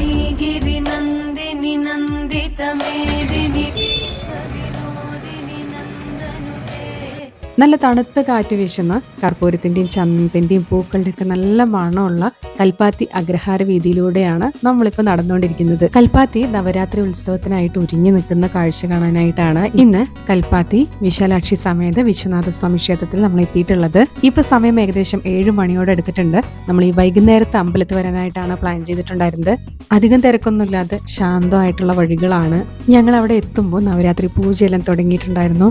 वैगिरि नन्दिनि നല്ല തണുത്ത കാറ്റ് വീശുന്ന കർപ്പൂരത്തിന്റെയും ചന്ദനത്തിന്റെയും പൂക്കളുടെ ഒക്കെ നല്ല മണമുള്ള കൽപ്പാത്തി അഗ്രഹാര വീതിയിലൂടെയാണ് നമ്മളിപ്പോൾ നടന്നുകൊണ്ടിരിക്കുന്നത്. കൽപ്പാത്തി നവരാത്രി ഉത്സവത്തിനായിട്ട് ഒരുങ്ങി നിൽക്കുന്ന കാഴ്ച കാണാനായിട്ടാണ് ഇന്ന് കൽപ്പാത്തി വിശാലാക്ഷി സമേത വിശ്വനാഥ സ്വാമി ക്ഷേത്രത്തിൽ നമ്മൾ എത്തിയിട്ടുള്ളത് ഇപ്പൊ സമയം ഏകദേശം ഏഴ് മണിയോട് എടുത്തിട്ടുണ്ട്. നമ്മൾ ഈ വൈകുന്നേരത്തെ അമ്പലത്തിൽ വരാനായിട്ടാണ് പ്ലാൻ ചെയ്തിട്ടുണ്ടായിരുന്നത്. അധികം തിരക്കൊന്നുമില്ലാതെ ശാന്തമായിട്ടുള്ള വഴികളാണ്. ഞങ്ങൾ അവിടെ എത്തുമ്പോൾ നവരാത്രി പൂജയെല്ലാം തുടങ്ങിയിട്ടുണ്ടായിരുന്നു.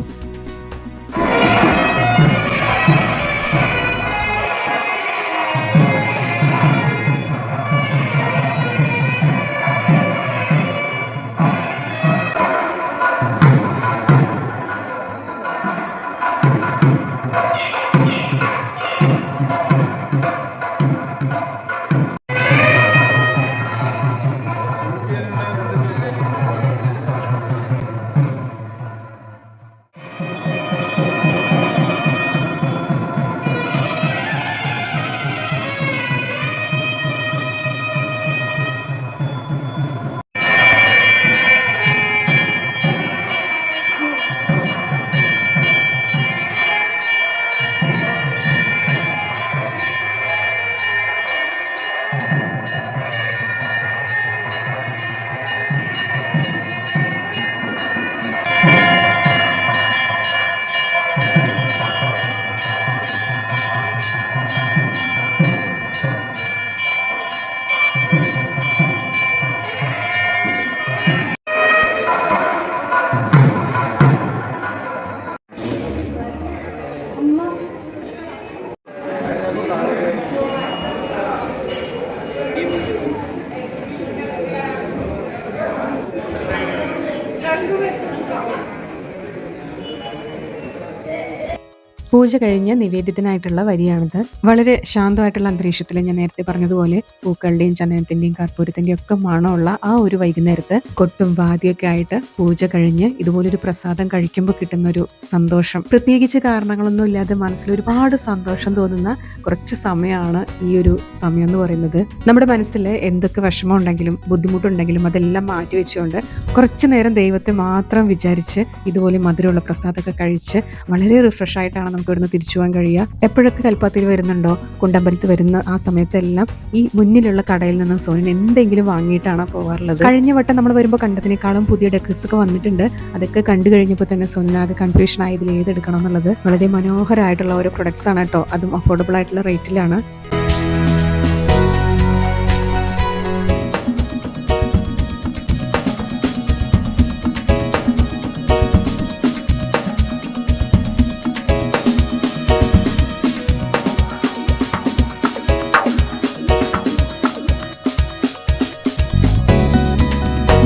പൂജ കഴിഞ്ഞ് നിവേദ്യത്തിനായിട്ടുള്ള വരിയാണിത്. വളരെ ശാന്തമായിട്ടുള്ള അന്തരീക്ഷത്തിൽ ഞാൻ നേരത്തെ പറഞ്ഞതുപോലെ പൂക്കളുടെയും ചന്ദനത്തിന്റെയും കർപ്പൂരത്തിന്റെയും ഒക്കെ മണമുള്ള ആ ഒരു വൈകുന്നേരത്ത് കൊട്ടും വാദ്യമൊക്കെ ആയിട്ട് പൂജ കഴിഞ്ഞ് ഇതുപോലൊരു പ്രസാദം കഴിക്കുമ്പോൾ കിട്ടുന്ന ഒരു സന്തോഷം. പ്രത്യേകിച്ച് കാരണങ്ങളൊന്നും ഇല്ലാതെ മനസ്സിൽ ഒരുപാട് സന്തോഷം തോന്നുന്ന കുറച്ച് സമയമാണ് ഈ ഒരു സമയം എന്ന് പറയുന്നത്. നമ്മുടെ മനസ്സിൽ എന്തൊക്കെ വിഷമം ഉണ്ടെങ്കിലും ബുദ്ധിമുട്ടുണ്ടെങ്കിലും അതെല്ലാം മാറ്റി വെച്ചുകൊണ്ട് കുറച്ചു നേരം ദൈവത്തെ മാത്രം വിചാരിച്ച് ഇതുപോലെ മധുരമുള്ള പ്രസാദമൊക്കെ കഴിച്ച് വളരെ റിഫ്രഷ് ആയിട്ടാണ് നമുക്ക് ഇവിടുന്ന് തിരിച്ചു പോകാൻ കഴിയുക. എപ്പോഴൊക്കെ കൽപ്പാത്തിൽ വരുന്നുണ്ടോ കുണ്ടമ്പലത്ത് വരുന്ന ആ സമയത്തെല്ലാം ഈ മുന്നിലുള്ള കടയിൽ നിന്ന് സോനിന് എന്തെങ്കിലും വാങ്ങിയിട്ടാണ് പോകാറുള്ളത് കഴിഞ്ഞ വട്ടം നമ്മൾ വരുമ്പോൾ കണ്ടതിനേക്കാളും പുതിയ ഡെക്കസ് ഒക്കെ വന്നിട്ടുണ്ട്. അതൊക്കെ കണ്ടു കഴിഞ്ഞപ്പോൾ തന്നെ സൊന്നാകെ കൺഫ്യൂഷൻ ആയതിൽ ഏതെടുക്കണം എന്നുള്ളത്. വളരെ മനോഹരമായിട്ടുള്ള ഓരോ പ്രൊഡക്ട്സ് ആണ് കേട്ടോ. അതും അഫോർഡബിൾ ആയിട്ടുള്ള റേറ്റിലാണ്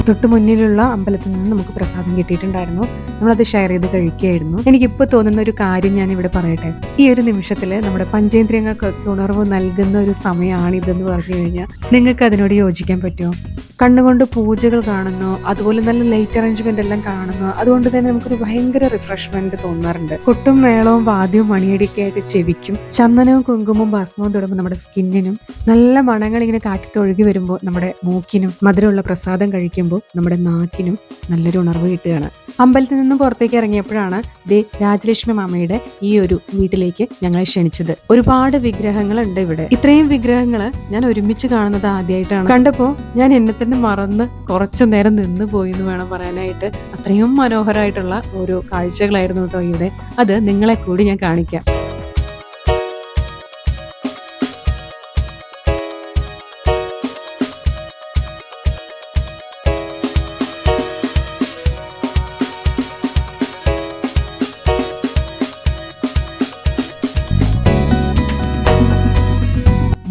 തൊട്ട് മുന്നിലുള്ള അമ്പലത്തിൽ നിന്ന് നമുക്ക് പ്രസാദം കിട്ടിയിട്ടുണ്ടായിരുന്നു. നമ്മളത് ഷെയർ ചെയ്ത് കഴിക്കുകയായിരുന്നു. എനിക്കിപ്പോൾ തോന്നുന്ന ഒരു കാര്യം ഞാൻ ഇവിടെ പറയട്ടെ. ഈ ഒരു നിമിഷത്തിൽ നമ്മുടെ പഞ്ചേന്ദ്രിയങ്ങൾക്കൊക്കെ ഉണർവ് നൽകുന്ന ഒരു സമയമാണ് ഇതെന്ന് പറഞ്ഞു കഴിഞ്ഞാൽ നിങ്ങൾക്ക് അതിനോട് യോജിക്കാൻ പറ്റുമോ? കണ്ണുകൊണ്ട് പൂജകൾ കാണുന്നു അതുപോലെ നല്ല ലൈറ്റ് അറേഞ്ച്മെന്റ് എല്ലാം കാണുന്നു. അതുകൊണ്ട് തന്നെ നമുക്കൊരു ഭയങ്കര റിഫ്രഷ്മെന്റ് തോന്നാറുണ്ട്. കൊട്ടും മേളവും വാദ്യവും മണിയടിയൊക്കെ ആയിട്ട് ചെവിക്കും ചന്ദനവും കുങ്കുമവും ഭസ്മവും തുടങ്ങുമ്പോൾ നമ്മുടെ സ്കിന്നിനും നല്ല മണങ്ങൾ ഇങ്ങനെ കാറ്റിൽ ഒഴുകി വരുമ്പോൾ നമ്മുടെ മൂക്കിനും മധുരമുള്ള പ്രസാദം കഴിക്കുമ്പോൾ നമ്മുടെ നാക്കിനും നല്ലൊരു ഉണർവ് കിട്ടുകയാണ്. അമ്പലത്തിൽ നിന്നും പുറത്തേക്ക് ഇറങ്ങിയപ്പോഴാണ് ദേ രാജലക്ഷ്മി മാമയുടെ ഈ ഒരു വീട്ടിലേക്ക് ഞങ്ങളെ ക്ഷണിച്ചത്. ഒരുപാട് വിഗ്രഹങ്ങളുണ്ട് ഇവിടെ. ഇത്രയും വിഗ്രഹങ്ങൾ ഞാൻ ഒരുമിച്ച് കാണുന്നത് ആദ്യമായിട്ടാണ് കണ്ടപ്പോൾ ഞാൻ എന്നെ തന്നെ മറന്ന് കുറച്ചു നേരം നിന്ന് പോയി എന്ന് വേണം പറയാനായിട്ട്. അത്രയും മനോഹരമായിട്ടുള്ള ഓരോ കാഴ്ചകളായിരുന്നു കേട്ടോ ഇവിടെ. അത് നിങ്ങളെ കൂടി ഞാൻ കാണിക്കാം.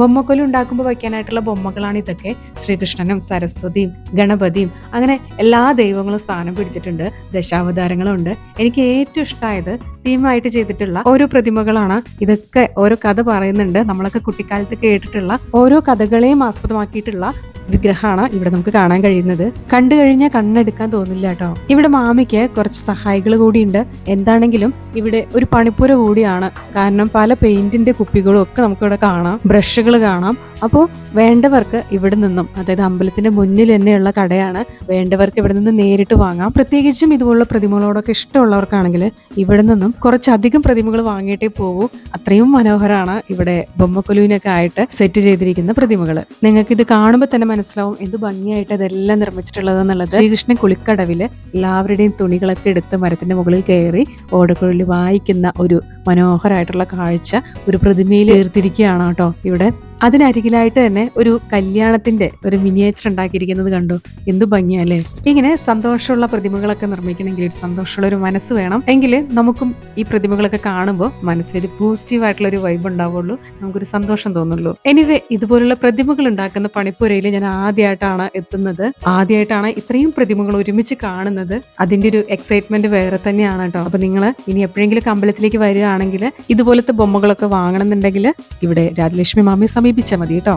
ബൊമ്മക്കൊലു ഉണ്ടാക്കുമ്പോൾ വയ്ക്കാനായിട്ടുള്ള ബൊമ്മകളാണ് ഇതൊക്കെ. ശ്രീകൃഷ്ണനും സരസ്വതിയും ഗണപതിയും അങ്ങനെ എല്ലാ ദൈവങ്ങളും സ്ഥാനം പിടിച്ചിട്ടുണ്ട്. ദശാവതാരങ്ങളും ഉണ്ട് എനിക്ക് ഏറ്റവും ഇഷ്ടമായത് തീമായിട്ട് ചെയ്തിട്ടുള്ള ഓരോ പ്രതിമകളാണ്. ഇതൊക്കെ ഓരോ കഥ പറയുന്നുണ്ട്. നമ്മളൊക്കെ കുട്ടിക്കാലത്ത് കേട്ടിട്ടുള്ള ഓരോ കഥകളെയും ആസ്പദമാക്കിയിട്ടുള്ള വിഗ്രഹമാണ് ഇവിടെ നമുക്ക് കാണാൻ കഴിയുന്നത്. കണ്ടു കഴിഞ്ഞാൽ കണ്ണെടുക്കാൻ തോന്നില്ല കേട്ടോ. ഇവിടെ മാമിക്ക് കുറച്ച് സഹായികൾ കൂടിയുണ്ട്. എന്താണെങ്കിലും ഇവിടെ ഒരു പണിപ്പുര കൂടിയാണ്. കാരണം പല പെയിന്റിന്റെ കുപ്പികളും ഒക്കെ നമുക്കിവിടെ കാണാം. ബ്രഷുകൾ കാണാം. അപ്പോൾ വേണ്ടവർക്ക് ഇവിടെ നിന്നും അതായത് അമ്പലത്തിന്റെ മുന്നിൽ തന്നെയുള്ള കടയാണ് വേണ്ടവർക്ക് ഇവിടെ നിന്ന് നേരിട്ട് വാങ്ങാം. പ്രത്യേകിച്ചും ഇതുപോലുള്ള പ്രതിമകളോടൊക്കെ ഇഷ്ടമുള്ളവർക്കാണെങ്കിൽ ഇവിടെ നിന്നും കുറച്ചധികം പ്രതിമകൾ വാങ്ങിയിട്ടേ പോകൂ അത്രയും മനോഹരമാണ് ഇവിടെ ബൊമ്മക്കൊലുവിനൊക്കെ ആയിട്ട് സെറ്റ് ചെയ്തിരിക്കുന്ന പ്രതിമകൾ നിങ്ങൾക്ക് ഇത് കാണുമ്പോൾ തന്നെ മനസ്സിലാവും എന്ത് ഭംഗിയായിട്ട് അതെല്ലാം നിർമ്മിച്ചിട്ടുള്ളത് എന്നുള്ളത് ശ്രീകൃഷ്ണൻ കുളിക്കടവിൽ എല്ലാവരുടെയും തുണികളൊക്കെ എടുത്ത് മരത്തിന്റെ മുകളിൽ കയറി ഓടക്കുഴലിൽ വായിക്കുന്ന ഒരു മനോഹരമായിട്ടുള്ള കാഴ്ച ഒരു പ്രതിമയിൽ ഏർത്തിരിക്കുകയാണ് കേട്ടോ ഇവിടെ. അതിനരികിലായിട്ട് തന്നെ ഒരു കല്യാണത്തിന്റെ ഒരു മിനിയേച്ചർ ഉണ്ടാക്കിയിരിക്കുന്നത് കണ്ടു. എന്ത് ഭംഗിയല്ലേ? ഇങ്ങനെ സന്തോഷമുള്ള പ്രതിമകളൊക്കെ നിർമ്മിക്കണമെങ്കിൽ ഒരു സന്തോഷമുള്ള ഒരു മനസ്സ് വേണം. എങ്കിൽ നമുക്കും ഈ പ്രതിമകളൊക്കെ കാണുമ്പോൾ മനസ്സിലൊരു പോസിറ്റീവ് ആയിട്ടുള്ള ഒരു വൈബ് ഉണ്ടാവുള്ളൂ. നമുക്കൊരു സന്തോഷം തോന്നുള്ളൂ. എനിവേ ഇതുപോലുള്ള പ്രതിമകൾ ഉണ്ടാക്കുന്ന പണിപ്പുരയിൽ ഞാൻ ആദ്യമായിട്ടാണ് എത്തുന്നത്. ആദ്യമായിട്ടാണ് ഇത്രയും പ്രതിമകൾ ഒരുമിച്ച് കാണുന്നത്. അതിന്റെ ഒരു എക്സൈറ്റ്മെന്റ് വേറെ തന്നെയാണ് കേട്ടോ. അപ്പൊ നിങ്ങൾ ഇനി എപ്പോഴെങ്കിലും അമ്പലത്തിലേക്ക് വരികയാണെങ്കിൽ ഇതുപോലത്തെ ബൊമ്മകളൊക്കെ വാങ്ങണമെന്നുണ്ടെങ്കിൽ ഇവിടെ രാജലക്ഷ്മി മാമിയെ സമീപിച്ചാൽ മതി കേട്ടോ.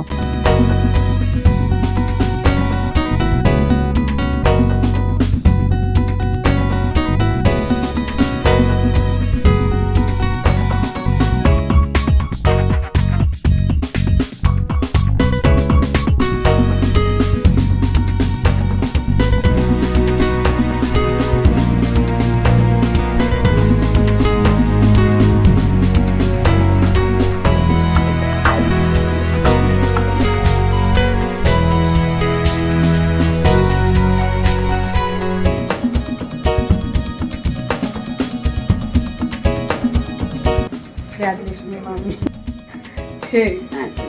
too. Thanks.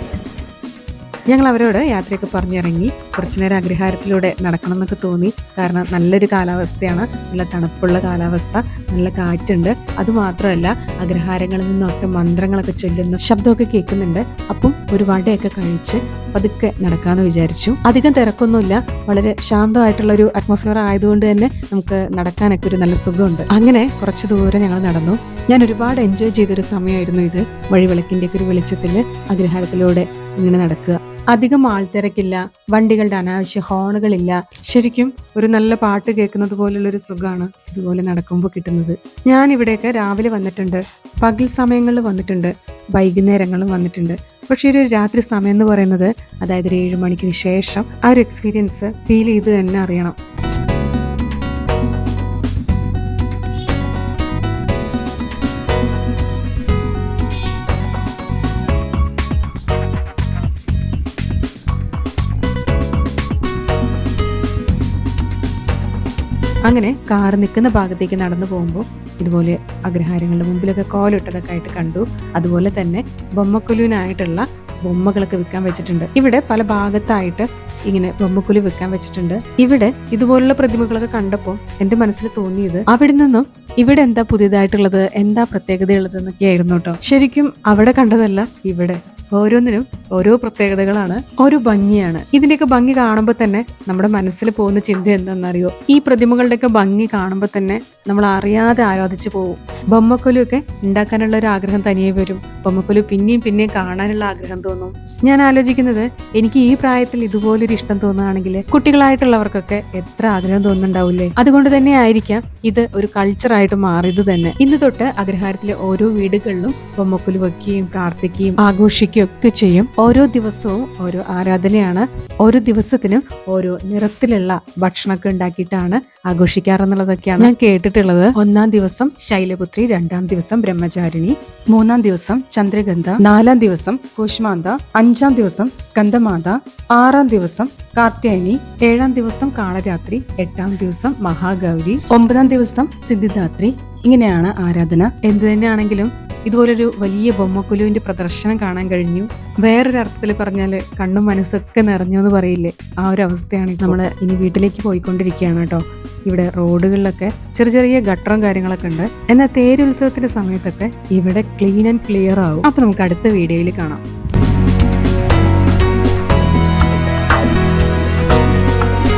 ഞങ്ങൾ അവരോട് യാത്രയൊക്കെ പറഞ്ഞിറങ്ങി കുറച്ചു നേരം അഗ്രഹാരത്തിലൂടെ നടക്കണം എന്നൊക്കെ തോന്നി. കാരണം നല്ലൊരു കാലാവസ്ഥയാണ്. നല്ല തണുപ്പുള്ള കാലാവസ്ഥ. നല്ല കാറ്റുണ്ട്. അതുമാത്രമല്ല അഗ്രഹാരങ്ങളിൽ നിന്നൊക്കെ മന്ത്രങ്ങളൊക്കെ ചൊല്ലുന്ന ശബ്ദമൊക്കെ കേൾക്കുന്നുണ്ട്. അപ്പം ഒരു വടയൊക്കെ കഴിച്ച് പതുക്കെ നടക്കാമെന്ന് വിചാരിച്ചു. അധികം തിരക്കൊന്നുമില്ല. വളരെ ശാന്തമായിട്ടുള്ള ഒരു അറ്റ്മോസ്ഫിയർ ആയതുകൊണ്ട് തന്നെ നമുക്ക് നടക്കാനൊക്കെ ഒരു നല്ല സുഖമുണ്ട്. അങ്ങനെ കുറച്ച് ദൂരം ഞങ്ങൾ നടന്നു. ഞാൻ ഒരുപാട് എൻജോയ് ചെയ്തൊരു സമയമായിരുന്നു ഇത്. വഴിവിളക്കിന്റെ ഒക്കെ ഒരു വെളിച്ചത്തിൽ അഗ്രഹാരത്തിലൂടെ ഇങ്ങനെ നടക്കുക. അധികം ആൾത്തിരക്കില്ല വണ്ടികളുടെ അനാവശ്യ ഹോണുകളില്ല. ശരിക്കും ഒരു നല്ല പാട്ട് കേൾക്കുന്നത് പോലുള്ള ഒരു സുഖമാണ് ഇതുപോലെ നടക്കുമ്പോൾ കിട്ടുന്നത്. ഞാൻ ഇവിടെയൊക്കെ രാവിലെ വന്നിട്ടുണ്ട് പകൽ സമയങ്ങളിൽ വന്നിട്ടുണ്ട് വൈകുന്നേരങ്ങളും വന്നിട്ടുണ്ട്. പക്ഷേ ഒരു രാത്രി സമയം എന്ന് പറയുന്നത് അതായത് ഒരു ഏഴ് മണിക്ക് ശേഷം ആ ഒരു എക്സ്പീരിയൻസ് ഫീൽ ചെയ്ത് തന്നെ അറിയണം. അങ്ങനെ കാർ നിൽക്കുന്ന ഭാഗത്തേക്ക് നടന്നു പോകുമ്പോൾ ഇതുപോലെ അഗ്രഹാരങ്ങളുടെ മുമ്പിലൊക്കെ കോലിട്ടതൊക്കെ ആയിട്ട് കണ്ടു. അതുപോലെ തന്നെ ബൊമ്മക്കൊലുവിനായിട്ടുള്ള ബൊമ്മകളൊക്കെ വിൽക്കാൻ വെച്ചിട്ടുണ്ട്. ഇവിടെ പല ഭാഗത്തായിട്ട് ഇങ്ങനെ ബൊമ്മക്കുലി വെക്കാൻ വെച്ചിട്ടുണ്ട്. ഇവിടെ ഇതുപോലുള്ള പ്രതിമകളൊക്കെ കണ്ടപ്പോൾ എന്റെ മനസ്സിൽ തോന്നിയത് അവിടെ നിന്നും ഇവിടെ എന്താ പുതിയതായിട്ടുള്ളത് എന്താ പ്രത്യേകതയുള്ളത് എന്നൊക്കെയായിരുന്നു കേട്ടോ. ശരിക്കും അവിടെ കണ്ടതല്ല ഇവിടെ. ഓരോന്നിനും ഓരോ പ്രത്യേകതകളാണ് ഓരോ ഭംഗിയാണ്. ഇതിന്റെയൊക്കെ ഭംഗി കാണുമ്പോൾ തന്നെ നമ്മുടെ മനസ്സിൽ പോകുന്ന ചിന്ത എന്താണെന്നറിയോ? ഈ പ്രതിമകളുടെയൊക്കെ ഭംഗി കാണുമ്പോൾ തന്നെ നമ്മൾ അറിയാതെ ആരാധിച്ചു പോകും. ബൊമ്മക്കൊലുമൊക്കെ ഉണ്ടാക്കാനുള്ള ഒരു ആഗ്രഹം തനിയെ വരും. ബൊമ്മക്കൊലു പിന്നെയും പിന്നെയും കാണാനുള്ള ആഗ്രഹം തോന്നും. ഞാൻ ആലോചിക്കുന്നത് എനിക്ക് ഈ പ്രായത്തിൽ ഇതുപോലൊരു ഇഷ്ടം തോന്നുകയാണെങ്കിൽ കുട്ടികളായിട്ടുള്ളവർക്കൊക്കെ എത്ര ആഗ്രഹം തോന്നുന്നുണ്ടാവില്ലേ? അതുകൊണ്ട് തന്നെ ആയിരിക്കാം ഇത് ഒരു കൾച്ചറായിട്ട് മാറിയത് തന്നെ. ഇന്ന് തൊട്ട് അഗ്രഹാരത്തിലെ ഓരോ വീടുകളിലും ബൊമ്മക്കൊലു വയ്ക്കുകയും പ്രാർത്ഥിക്കുകയും ആഘോഷിക്കുകയും ഒക്കെ ചെയ്യും. ഓരോ ദിവസവും ഓരോ ആരാധനയാണ്. ഓരോ ദിവസത്തിനും ഓരോ നിറത്തിലുള്ള ഭക്ഷണമൊക്കെ ഉണ്ടാക്കിയിട്ടാണ് ആഘോഷിക്കാറെന്നുള്ളതൊക്കെയാണ് ഞാൻ കേട്ടിട്ടുള്ളത്. ഒന്നാം ദിവസം ശൈലപുത്രി രണ്ടാം ദിവസം ബ്രഹ്മചാരിണി മൂന്നാം ദിവസം ചന്ദ്രഗന്ധ നാലാം ദിവസം കുഷ്മാന്ത അഞ്ചാം ദിവസം സ്കന്ദമാത ആറാം ദിവസം കാർത്യായനി ഏഴാം ദിവസം കാളരാത്രി എട്ടാം ദിവസം മഹാഗൗരി ഒമ്പതാം ദിവസം സിദ്ധിദാത്രി. ഇങ്ങനെയാണ് ആരാധന. എന്തു തന്നെയാണെങ്കിലും ഇതുപോലൊരു വലിയ ബൊമ്മക്കുലുവിന്റെ പ്രദർശനം കാണാൻ കഴിഞ്ഞു. വേറൊരു അർത്ഥത്തിൽ പറഞ്ഞാൽ കണ്ണും മനസ്സൊക്കെ നിറഞ്ഞു എന്ന് പറയില്ലേ? ആ ഒരു അവസ്ഥയാണ് നമ്മൾ ഇനി വീട്ടിലേക്ക് പോയിക്കൊണ്ടിരിക്കുകയാണ് കേട്ടോ. ഇവിടെ റോഡുകളിലൊക്കെ ചെറിയ ചെറിയ ഗട്ടറും കാര്യങ്ങളൊക്കെ ഉണ്ട്. എന്നാൽ തേരുത്സവത്തിന്റെ സമയത്തൊക്കെ ഇവിടെ ക്ലീൻ ആൻഡ് ക്ലിയർ ആവും. അപ്പോൾ നമുക്ക് അടുത്ത വീഡിയോയിൽ കാണാം.